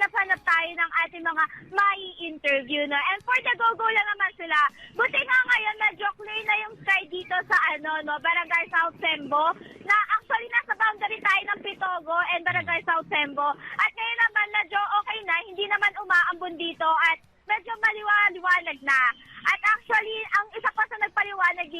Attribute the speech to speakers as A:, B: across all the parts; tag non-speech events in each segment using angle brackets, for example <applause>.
A: hanap-hanap tayo ng ating mga mai interview no? And for the go-go lang naman sila. Buti nga ngayon, medyo clear na yung sky dito sa ano, no, Barangay South Sembo na actually nasa boundary tayo ng Pitogo and Barangay South Sembo. At ngayon naman, na medyo okay na, hindi naman umaambon dito at medyo maliwanag na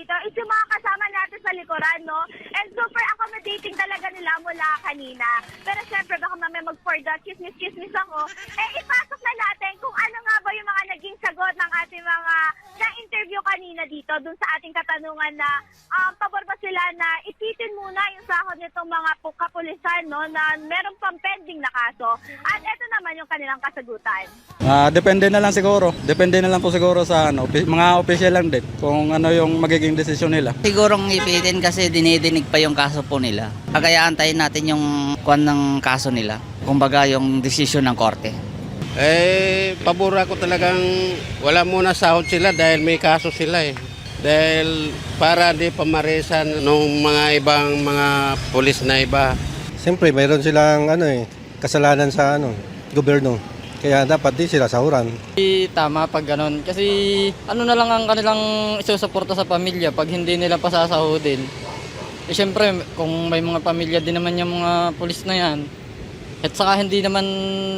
A: dito is yung mga kasama natin sa likuran, no? And super accommodating talaga nila mula kanina. Pero syempre, baka mamaya mag-forgot, chismis-chismis ako. Eh, ipasok na natin kung ano nga ba yung mga naging sagot ng ating mga na-interview kanina dito dun sa ating katanungan na um, pabor ba sila na ipitin muna yung sahod nitong mga pu- kapulisan, no? Na meron pang pending na kaso. At ito naman yung kanilang kasagutan.
B: Ah, depende na lang siguro. Depende na lang po siguro sa ano, mga official lang din kung ano yung magiging desisyon nila.
C: Sigurong ipitin kasi dinidinig pa yung kaso po nila. Kaya antayin natin yung kwan ng kaso nila. Kumbaga yung desisyon ng korte.
D: Eh, pabor ako talagang wala muna sahod sila dahil may kaso sila eh. Dahil para di pamarisan nung mga ibang mga pulis na iba.
E: Siyempre, mayroon silang ano eh, kasalanan sa ano, gobyerno. Kaya dapat di sila sahuran.
F: Hindi tama pag ganun. Kasi ano na lang ang kanilang isusuporta sa pamilya pag hindi nila pasasahudin. Eh syempre, kung may mga pamilya din naman yung mga pulis na yan, at saka hindi naman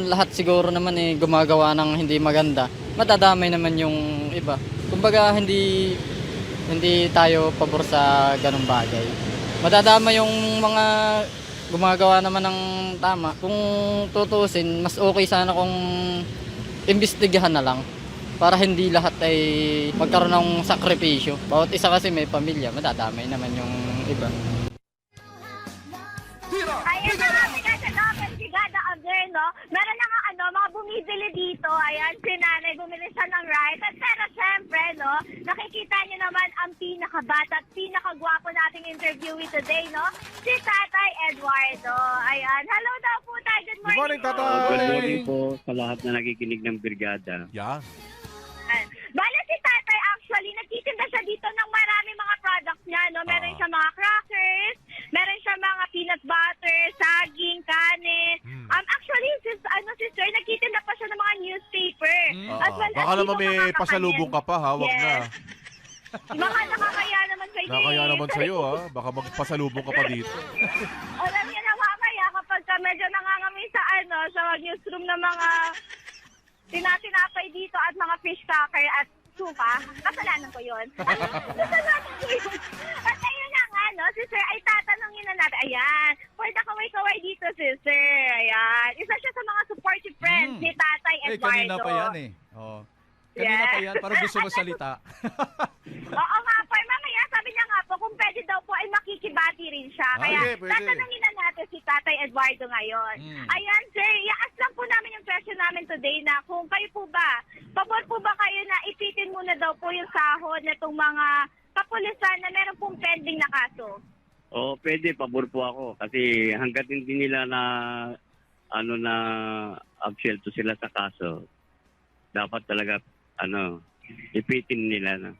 F: lahat siguro naman eh gumagawa ng hindi maganda, matadamay naman yung iba. Kumbaga hindi hindi tayo pabor sa ganung bagay. Madadama yung mga gumagawa naman ng tama. Kung tutusin, mas okay sana kung imbestigahan na lang para hindi lahat ay magkaroon ng sakripisyo. Bawat isa kasi may pamilya, madadamay naman yung iba.
A: Meron na nga, ano, mga bumibili dito. Ayan, si nanay, bumili siya ng rice. At pero syempre, no, nakikita niyo naman ang pinakabata at pinakagwapo nating interviewee today, no? Si Tatay Eduardo. Ayan, hello daw po tayo. Good morning,
G: Good morning,
A: po.
G: Tatay.
H: Good morning po sa lahat na nakikinig ng brigada.
G: Yan.
A: Nagtitinda pa siya ng mga newspaper.
G: Ah,
A: As well
G: baka naman may pasalubong ka pa ha, wag na. <laughs>
A: Yes. Baka nakakaya naman sa'yo.
G: Nakakaya
A: eh.
G: naman sa'yo ha, baka magpasalubong ka pa dito. <laughs>
A: Alam niyo, nakakaya kapag ka medyo nangangami sa ano, sa newsroom ng mga tinatinapay dito at mga fish cracker at suka. Kasalanan ko yun. <laughs> Kasalanan ko yun. At ayun na nga, no, sister, ay tatanungin na natin. Ayan, for the kaway-kaway dito, sister. Ayan, isa siya sa mga supportive friends
I: Hmm.
A: ni Tatay
I: Eh,
A: Eduardo.
I: Kanina pa yan eh. Oh. Kanina
A: Yeah.
I: pa yan, parang gusto mo salita. <laughs>
A: Oo nga po, eh, mamaya sabi niya nga po, kung pwede daw po ay makikibati rin siya.
G: Ah,
A: Kaya
G: pwede, pwede.
A: tatanungin na natin si Tatay Eduardo ngayon.
I: Mm.
A: Ayan, sir, i-ask lang po namin yung question namin today na kung kayo po ba, pabor po ba kayo na ipitin muna daw po yung sahod na itong mga kapulisan na meron pong pending na kaso?
H: O pwede, pabor po ako. Kasi hanggat hindi nila na ano na absuelto sila sa kaso, dapat talaga ano, ipitin nila na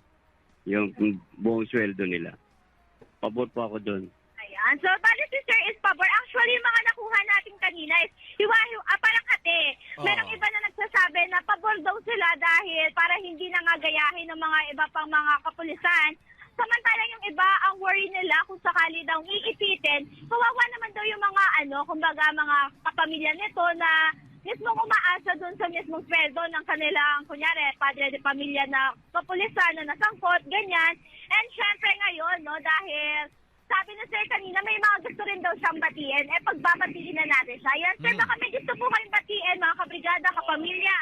H: yung buong sweldo nila. Pabor po ako doon.
A: Ayan. So, bali si Sir is pabor. Actually, yung mga nakuha natin kanina is hiwa-hiwa, ah, parang kate. Merong
G: Oo.
A: iba na nagsasabi na pabor daw sila dahil para hindi na nga gayahin ng mga iba pang mga kapulisan. Samantalang yung iba, ang worry nila kung sakali daw iipitin, kawawa naman ano, kumbaga mga kapamilya nito na mismong umaasa doon sa mismong sweldo ng kanilang, kunyari, padre de pamilya na kapulisan na nasangkot, ganyan. And syempre ngayon, no, dahil sabi na sir kanina, may mga gusto rin daw siyang batiin. Eh, pagbabatiin na natin siya. Yan, sir, baka may gusto po kayong batiin, mga kabrigada, kapamilya.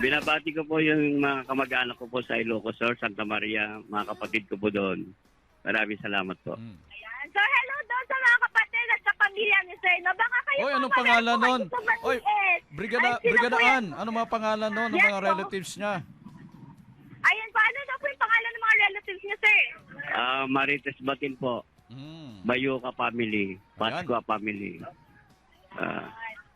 H: Binabati ko po yung mga kamag-anak ko po sa Ilocos Sur, Santa Maria, mga kapatid ko po doon. Maraming salamat po.
I: Mm.
A: Ayan. So, hello daw sa mga kapatid at sa pamilya ni sir. No, baka kayo
I: Oy,
A: po,
I: anong pangalan
A: po
I: nun? Oy. Brigada,
A: Ay, sino
I: Brigada
A: po yan?
I: Ann, ano mga pangalan nun ng
A: Yes,
I: mga
A: po.
I: relatives niya?
A: Ayan, paano daw po yung pangalan ng mga relatives niyo, sir?
H: Ah, Marites Batin po,
I: Mm.
H: Bayuka family, Pascua family. Ah,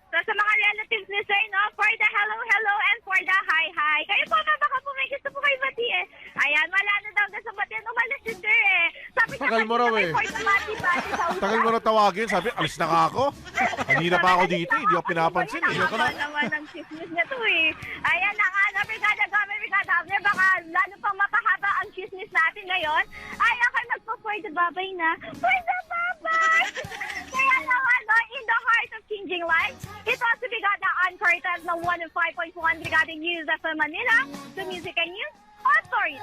A: So, sa mga relatives ni sir, no, for the hello, hello, and for the hi, hi. Kayo po, ba, baka po may gusto po kayo batiin. Ayan, wala na daw gusto batiin. Umalis si sir, eh. Sabi niya
G: Tagal mo raw, eh. Tagal mo na tawagin, sabi, alis na nga ako. Kanina pa ako dito, hindi ako pinapansin eh.
A: Ako naman ang chismis niya to eh. Ayan na nga, na, Brigada Gomez, Brigada baka lalo pang mapahaba ang chismis natin ngayon. Ay, ako nagpo-for the babay na. For the babay! Kaya naman, no, in the heart of changing lives, ito si Brigada on Cortez ng 105.1 Brigada News FM Manila, the music and news authority.